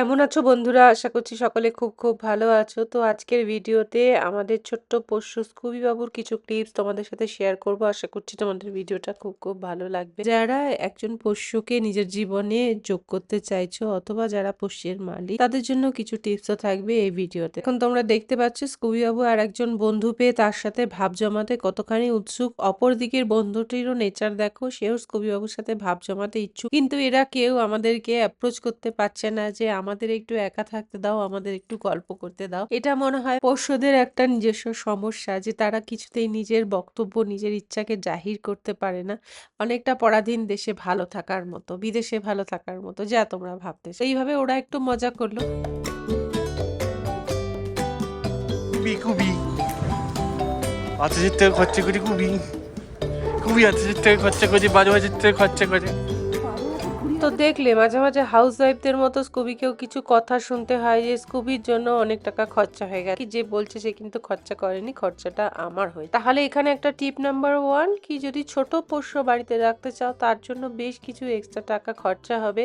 কেমন আছো বন্ধুরা? আশা করছি সকলে খুব, খুব ভালো আছো। তো আজকের ভিডিওতে আমাদের ছোট্ট পোষ্য স্কুবি বাবুর কিছু ক্লিপস তোমাদের সাথে শেয়ার করব। আশা করছি তোমাদের ভিডিওটা খুব, খুব ভালো লাগবে। যারা একজন পোষ্যকে নিজের জীবনে যোগ করতে চাইছো অথবা যারা পোষ্যের মালিক তাদের জন্য কিছু টিপসও থাকবে এই ভিডিওতে। এখন তোমরা দেখতে পাচ্ছ স্কুবি বাবু আর একজন বন্ধু পেয়ে তার সাথে ভাব জমাতে কতখানি উৎসুক। অপর দিকের বন্ধুটিরও নেচার দেখো সেও স্কুবি বাবুর সাথে ভাব জমাতে ইচ্ছুক। কিন্তু এরা কেউ আমাদেরকে অ্যাপ্রোচ করতে পারছে না যে আমাদের একটু একা থাকতে দাও, আমাদের একটু গল্প করতে দাও। এটা মনে হয় পোষ্যদের একটা নিজস্ব সমস্যা যে তারা কিছুতেই নিজের বক্তব্য, নিজের ইচ্ছাকে জাহির করতে পারে না। অনেকটা পরাধীন দেশে ভালো থাকার মতো, বিদেশে ভালো থাকার মতো, যা তোমরা ভাবতেছো। এইভাবে ওরা একটু মজা করল। কুবি কুবি। পাঁচ হাজার টাকা খরচা করি, কুবি। কুবি আট হাজার খরচা করে বারো হাজার টাকা খরচা করে। তো দেখলে মাঝে মাঝে হাউস ওয়াইফদের মতো স্কুবিকেও কিছু কথা শুনতে হয় যে স্কুবির জন্য অনেক টাকা খরচা হয়ে গেছে। যে বলছে সে কিন্তু খরচা করেনি, খরচাটা আমার হয়ে তাহলে এখানে একটা টিপ নাম্বার ওয়ান, কি যদি ছোট পোষ্য বাড়িতে রাখতে চাও, তার জন্য বেশ কিছু এক্সট্রা টাকা খরচা হবে।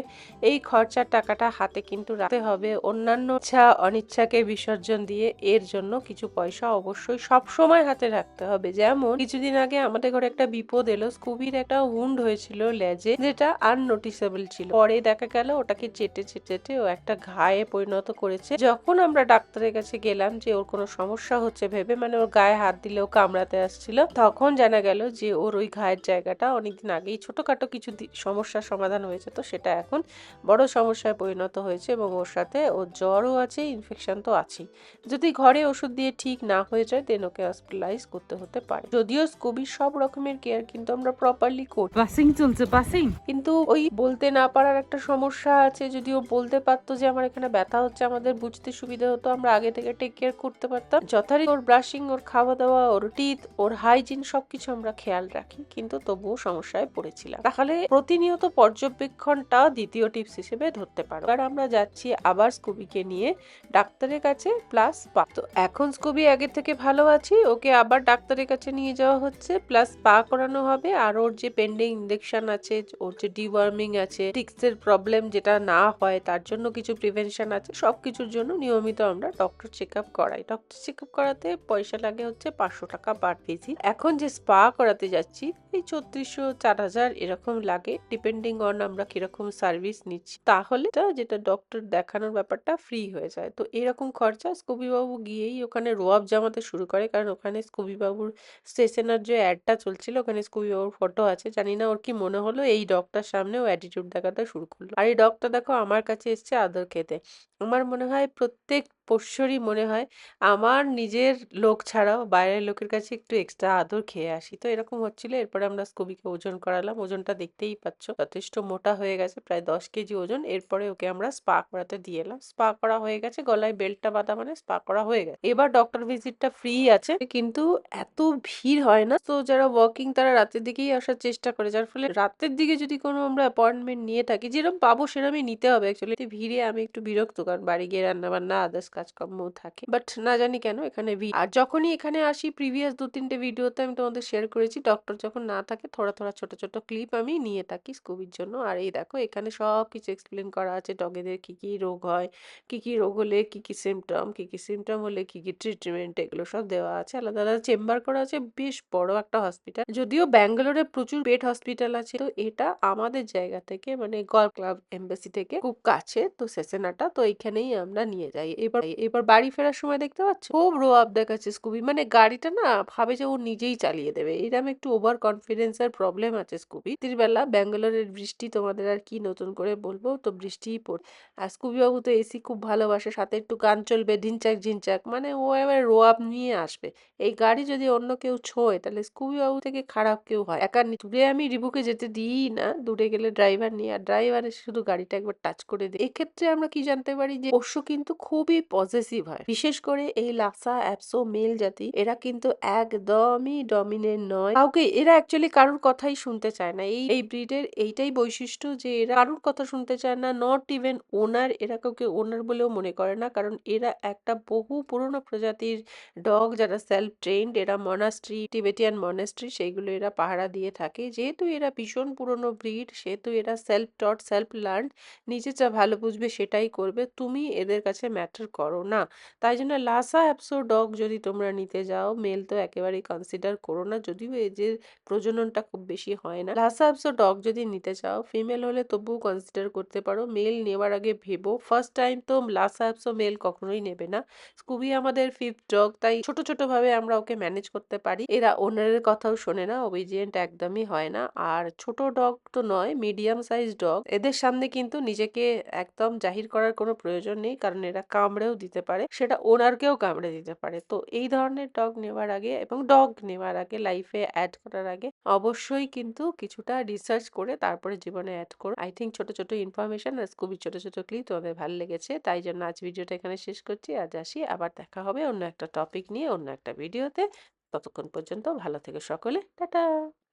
এই খরচার টাকাটা হাতে কিন্তু রাখতে হবে। অন্যান্য ইচ্ছা, অনিচ্ছাকে বিসর্জন দিয়ে এর জন্য কিছু পয়সা অবশ্যই সব সময় হাতে রাখতে হবে। যেমন, কিছুদিন আগে আমাদের ঘরে একটা বিপদ এলো। স্কুবির একটা উন্ড হয়েছিল লেজে, যেটা আননোটিসেবল ছিল। পরে দেখা গেল ওটাকে চেটে চেটে চেটে ও একটা ঘায়ে পরিণত করেছে। যখন আমরা ডাক্তারের কাছে গেলাম যে ওর কোনো সমস্যা হচ্ছে ভেবে মানে ওর গায়ে হাত দিলেও কামড়াতে আসছিল তখন জানা গেল যে ওর ওই ঘায়ের জায়গাটা অনেকদিন আগেই ছোটখাটো কিছু দি- সমস্যার সমাধান হয়েছে। তো সেটা এখন বড় সমস্যায় পরিণত হয়েছে এবং ওর সাথে ওর জ্বরও আছে ইনফেকশন তো আছেই। যদি ঘরে ওষুধ দিয়ে ঠিক না হয়ে যায় দেন ওকে হসপিটালাইজ করতে হতে পারে। যদিও স্কোবির সব রকমের কেয়ার কিন্তু আমরা প্রপারলি করি। বাসিং চলছে বাসিং কিন্তু ওই বলতে না পারার একটা সমস্যা আছে যদি ও বলতে পারতো যে আমার এখানে ব্যথা হচ্ছে, আমাদের বুঝতে সুবিধা হতো, আমরা আগে থেকে টেক কেয়ার করতে পারতাম। যথারীতি ওর ব্রাশিং ওর খাওয়া দাওয়া ওর টিথ ওর হাইজিন সবকিছু আমরা খেয়াল রাখি, কিন্তু তবুও সমস্যায় পড়েছিলাম। তাহলে প্রতিনিয়ত পর্যবেক্ষণটা দ্বিতীয় টিপস হিসেবে ধরতে পারো। আর আমরা যাচ্ছি আবার স্কুবিকে নিয়ে ডাক্তারের কাছে প্লাস পা। তো এখন স্কুবি আগের থেকে ভালো আছি, ওকে আবার ডাক্তারের কাছে নিয়ে যাওয়া হচ্ছে প্লাস পা করানো হবে, আর ওর যে পেন্ডিং ইঞ্জেকশন আছে, ওর যে ডিওয়ার্মিং আছে টিক্সের প্রবলেম যেটা না হয়, তার জন্য কিছু প্রিভেনশন আছে। সব কিছুর জন্য নিয়মিত আমরা ডক্টর চেক আপ করাই। ডক্টর চেক আপ করাতে পয়সা লাগে হচ্ছে পাঁচশো টাকা পার ভিজিট এখন যে স্পা করাতে যাচ্ছি, এই ছত্রিশশো চার হাজার এরকম লাগে ডিপেন্ডিং অন আমরা কীরকম সার্ভিস নিচ্ছি। তাহলে যেটা ডক্টর দেখানোর ব্যাপারটা ফ্রি হয়ে যায়। তো এরকম খরচা স্কুবি বাবু গিয়েই ওখানে রোয়াব জমাতে শুরু করে, কারণ ওখানে স্কুবি বাবুর স্টেশনের যে অ্যাডটা চলছিল, ওখানে স্কুবি বাবুর ফটো আছে। জানি না ওর কি মনে হলো, এই ডক্টর সামনে ও অ্যাটিটিউড দেখাতে শুরু করল। আর এই ডগটা দেখো আমার কাছে এসছে আদর খেতে। আমার মনে হয় প্রত্যেক পোষ্যরই মনে হয়। আমার নিজের লোক ছাড়াও বাইরের লোকের কাছে একটু এক্সট্রা আদর খেয়ে আসি। তো এরকম হচ্ছিল। এরপরে আমরা স্কুবিকে ওজন করালাম। ওজনটা দেখতেই পাচ্ছ, যথেষ্ট মোটা হয়ে গেছে, প্রায় দশ কেজি ওজন। এরপরে ওকে আমরা স্পা করাতে দিয়ে এলাম। স্পা করা হয়ে গেছে, গলায় বেল্টটা বাঁধা মানে স্পা করা হয়ে গেছে। এবার ডক্টর ভিজিটটা ফ্রি আছে, কিন্তু এত ভিড় হয় না। তো যারা ওয়াকিং তারা রাতের দিকেই আসার চেষ্টা করে, যার ফলে রাতের দিকে যদি কোনো আমরা অ্যাপয়েন্টমেন্ট নিয়ে থাকি যেরকম পাবো সেরকমই নিতে হবে অ্যাকচুয়ালি ভিড়ে আমি একটু বিরক্ত, কারণ বাড়ি গিয়ে রান্না বান্না আদার্স কাজকর্ম থাকে। বাট না জানি কেন এখানে ভিড় আর যখনই এখানে আসি প্রিভিয়াস দু তিনটে ভিডিওতে আমি তোমাদের শেয়ার করেছি ডক্টর যখন না থাকে, থোড়া থোড়া ছোট ছোট ক্লিপ আমি নিয়ে থাকি স্কুবির জন্য। আর এই দেখো, এখানে সব কিছু এক্সপ্লেন করা আছে, ডগেদের কি কি রোগ হয়, কি কি রোগ হলে কি কি সিমটম কি কি সিমটম হলে কি কি ট্রিটমেন্ট এগুলো সব দেওয়া আছে। আলাদা আলাদা চেম্বার করা আছে, বেশ বড় একটা হসপিটাল যদিও ব্যাঙ্গালোরে প্রচুর পেট হসপিটাল আছে, তো এটা আমাদের জায়গা থেকে মানে গল্ফ ক্লাব এম্বাসি থেকে খুব কাছে, তো সেসেনাটা, তো এইখানেই আমরা নিয়ে যাই। এবার এবার বাড়ি ফেরার সময় দেখতে পাচ্ছ? খুব রো আপ দেখাচ্ছে স্কুবি। মানে গাড়িটা না ভাবে যে ও নিজেই চালিয়ে দেবে। এরকম একটু ওভার কনফিডেন্স এর প্রবলেম আছে স্কুবি। বেলা ব্যাঙ্গালোরের বৃষ্টি তোমাদের আর কি নতুন করে বলব? তো বৃষ্টিই পড়। আর স্কুবি বাবু তো এসি খুব ভালোবাসে, সাথে একটু গান চলবে, ঢিনচাক ঝিনচাক। মানে ও এবার রো আপ নিয়ে আসবে। এই গাড়ি যদি অন্য কেউ ছোঁয়, তাহলে স্কুবি বাবু থেকে খারাপ কেউ হয়। একা দূরে আমি রিবুকে যেতে দিই না। দূরে গেলে ড্রাইভার নিয়ে আর ড্রাইভার শুধু গাড়িটা একবার টাচ করে দিই এক্ষেত্রে আমরা কি জানতে পারি যে পশু কিন্তু খুবই পজেসিভ হয়। বিশেষ করে এই লাসা অ্যাপসো মেল জাতি, এরা কিন্তু একদমই ডমিনেন্ট নয়। কাউকে, এরা অ্যাকচুয়ালি কারোর কথাই শুনতে চায় না। এই এই ব্রিডের এইটাই বৈশিষ্ট্য যে এরা কারোর কথা শুনতে চায় না নট ইভেন ওনার এরা কাউকে ওনার বলেও মনে করে না। কারণ এরা একটা বহু পুরনো প্রজাতির ডগ যারা সেলফ ট্রেন্ড এরা মনাস্ট্রি টিবেটিয়ান মনাস্ট্রি সেইগুলো এরা পাহারা দিয়ে থাকে। যেহেতু এরা ভীষণ পুরনো ব্রিড সেহেতু এরা সেলফ টট সেলফ লার্ন নিজে যা ভালো বুঝবে সেটাই করবে। তুমি এদের কাছে ম্যাটার করো। না? তাই জন্য লাসা অ্যাপসো ডগ যদি তোমরা নিতে যাও মেল তো একেবারেই কনসিডার করো না, যদিও এদের প্রজননটা খুব বেশি হয় না। লাসা অ্যাপসো ডগ যদি নিতে চাও ফিমেল হলে তবুও কনসিডার করতে পারো। মেল নেওয়ার আগে ভেবো ফার্স্ট টাইম তো লাসা অ্যাপসো মেল কখনোই নেবে না। স্কুবি আমাদের ফিফথ ডগ তাই ছোট ছোট ভাবে আমরা ওকে ম্যানেজ করতে পারি। এরা ওনারের কথাও শোনে না ওবিজিয়েন্ট একদমই হয় না। আর ছোট ডগ তো নয় মিডিয়াম সাইজ ডগ এদের সামনে কিন্তু নিজেকে একদম জাহির করার কোনো প্রয়োজন নেই, কারণ এরা কামড়েও দিতে পারে, সেটা ওনারকেও কামড়ে দিতে পারে। তো এই ধরনের ডগ নেওয়ার আগে এবং ডগ নেওয়ার আগে লাইফে অ্যাড করার আগে অবশ্যই কিন্তু কিছুটা রিসার্চ করে তারপরে জীবনে অ্যাড করো আই থিঙ্ক ছোট ছোট ইনফরমেশন আর খুবই ছোট ছোট ক্লিপ তোমাদের ভালো লেগেছে। তাই জন্য আজ ভিডিওটা এখানে শেষ করছি। আজ আসি, আবার দেখা হবে অন্য একটা টপিক নিয়ে অন্য একটা ভিডিওতে ততক্ষণ পর্যন্ত ভালো থেকে সকলে। টাটা!